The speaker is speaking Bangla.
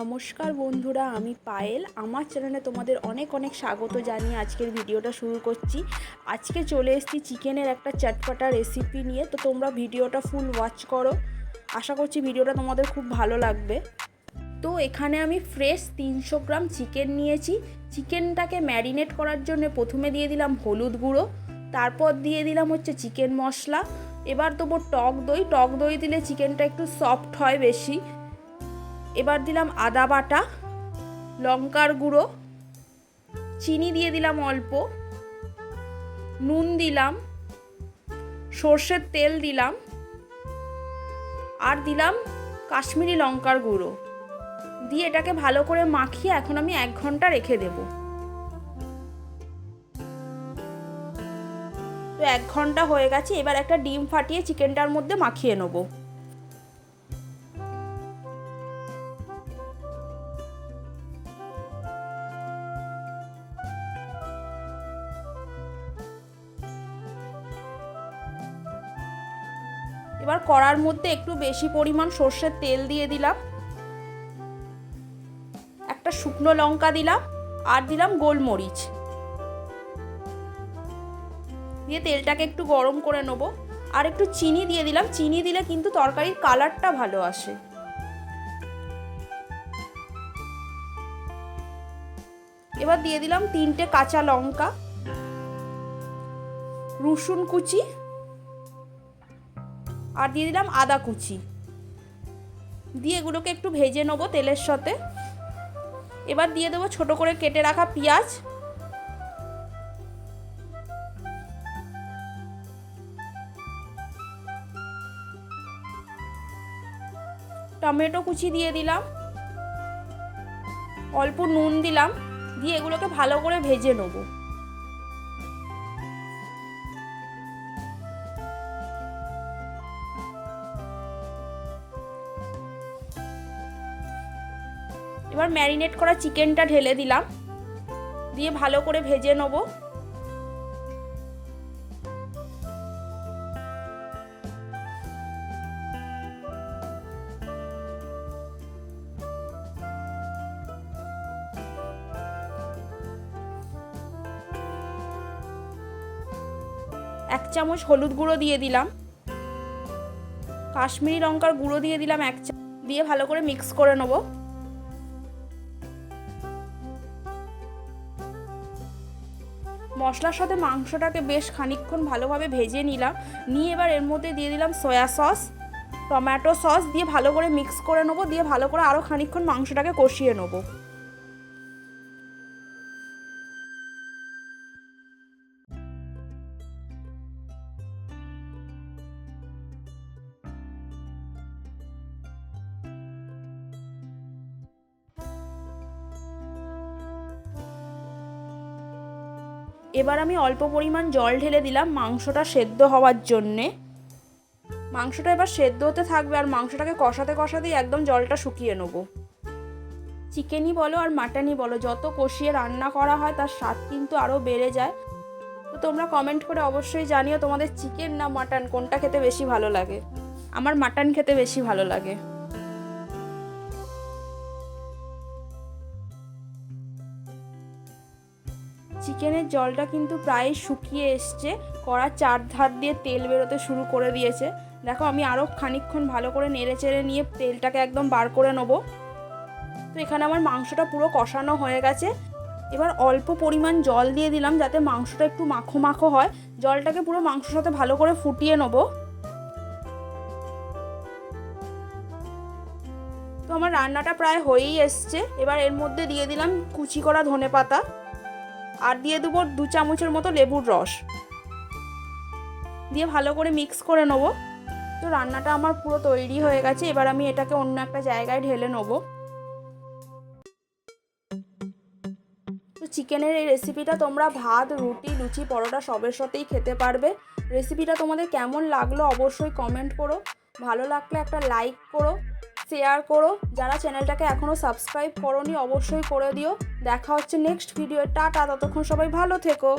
নমস্কার বন্ধুরা, আমি পায়েল। আমার চ্যানেলে তোমাদের অনেক অনেক স্বাগত জানিয়ে আজকের ভিডিওটা শুরু করছি। আজকে চলে এসেছি চিকেনের একটা চটপাটা রেসিপি নিয়ে। তো তোমরা ভিডিওটা ফুল ওয়াচ করো। আশা করছি ভিডিওটা তোমাদের খুব ভালো লাগবে। তো এখানে আমি ফ্রেশ তিনশো গ্রাম চিকেন নিয়েছি। চিকেনটাকে ম্যারিনেট করার জন্য প্রথমে দিয়ে দিলাম হলুদ গুঁড়ো। তারপর দিয়ে দিলাম হচ্ছে চিকেন মশলা। এবার দেবো টক দই। টক দই দিলে চিকেনটা একটু সফট হয় বেশি। এবার দিলাম আদা বাটা, লঙ্কার গুঁড়ো, চিনি দিয়ে দিলাম অল্প, নুন দিলাম, সর্ষের তেল দিলাম, আর দিলাম কাশ্মীরি লঙ্কার গুঁড়ো। দিয়ে এটাকে ভালো করে মাখিয়ে এখন আমি এক ঘণ্টা রেখে দেব। তো এক ঘণ্টা হয়ে গেছে, এবার একটা ডিম ফাটিয়ে চিকেনটার মধ্যে মাখিয়ে নেব। এবার কড়ার মধ্যে একটু বেশি পরিমাণ সর্ষের তেল দিয়ে দিলাম। একটা শুকনো লঙ্কা দিলাম আর দিলাম গোলমরিচ। দিয়ে তেলটাকে একটু গরম করে নেব। আর একটু চিনি দিয়ে দিলাম। চিনি দিলে কিন্তু তরকারির কালারটা ভালো আসে। এবার দিয়ে দিলাম তিনটে কাঁচা লঙ্কা, রসুন কুচি আর দিয়ে দিলাম আদা কুচি। দিয়ে এগুলোকে একটু ভেজে নেব তেলের সাথে। এবার দিয়ে দেবো ছোট করে কেটে রাখা পেঁয়াজ। টমেটো কুচি দিয়ে দিলাম। অল্প নুন দিলাম। দিয়ে এগুলোকে ভালো করে ভেজে নেব। এবার ম্যারিনেট করা চিকেনটা ঢেলে দিলাম। দিয়ে ভালো করে ভেজে নেব। এক চামচ হলুদ গুঁড়ো দিয়ে দিলাম। কাশ্মীরি লঙ্কার গুঁড়ো দিয়ে দিলাম এক চামচ দিয়ে ভালো করে মিক্স করে নেব। মশলার সাথে মাংসটাকে বেশ খানিকক্ষণ ভালোভাবে ভেজে নিলাম। নিয়ে এবার এর মধ্যে দিয়ে দিলাম সয়া সস, টমেটো সস দিয়ে ভালো করে মিক্স করে নেব, দিয়ে ভালো করে আরও খানিকক্ষণ মাংসটাকে কষিয়ে নেব। এবার আমি অল্প পরিমাণ জল ঢেলে দিলাম মাংসটা সেদ্ধ হওয়ার জন্যে। মাংসটা এবার সেদ্ধ হতে থাকবে আর মাংসটাকে কষাতে কষাতেই একদম জলটা শুকিয়ে নেব। চিকেনই বলো আর মাটনই বলো, যত কষিয়ে রান্না করা হয় তার স্বাদ কিন্তু আরও বেড়ে যায়। তো তোমরা কমেন্ট করে অবশ্যই জানিও তোমাদের চিকেন না মাটন, কোনটা খেতে বেশি ভালো লাগে? আমার মাটন খেতে বেশি ভালো লাগে। চিকেনের জলটা কিন্তু প্রায় শুকিয়ে এসছে। কড়ার চার ধার দিয়ে তেল বেরোতে শুরু করে দিয়েছে। দেখো, আমি আরও খানিকক্ষণ ভালো করে নেড়ে চেড়ে নিয়ে তেলটাকে একদম বার করে নেব। তো এখানে আমার মাংসটা পুরো কষানো হয়ে গেছে। এবার অল্প পরিমাণ জল দিয়ে দিলাম যাতে মাংসটা একটু মাখো মাখো হয়। জলটাকে পুরো মাংসের সাথে ভালো করে ফুটিয়ে নেব। তো আমার রান্নাটা প্রায় হয়েই এসছে। এবার এর মধ্যে দিয়ে দিলাম কুচি করা ধনে পাতা আর দিয়ে দেবো দু চামচের মতো লেবুর রস। দিয়ে ভালো করে মিক্স করে নেব। তো রান্নাটা আমার পুরো তৈরি হয়ে গেছে, এবার আমি এটাকে অন্য একটা জায়গায় ঢেলে নেব। তো চিকেনের এই রেসিপিটা তোমরা ভাত, রুটি, লুচি, পরোটা সবের সাথেই খেতে পারবে। রেসিপিটা তোমাদের কেমন লাগল অবশ্যই কমেন্ট করো। ভালো লাগলে একটা লাইক করো। শেয়ার করো। যারা চ্যানেলটাকে এখনও সাবস্ক্রাইব করনি, অবশ্যই করে দিও। দেখা হচ্ছে নেক্সট ভিডিও টাটা, ততক্ষণ সবাই ভালো থেকো।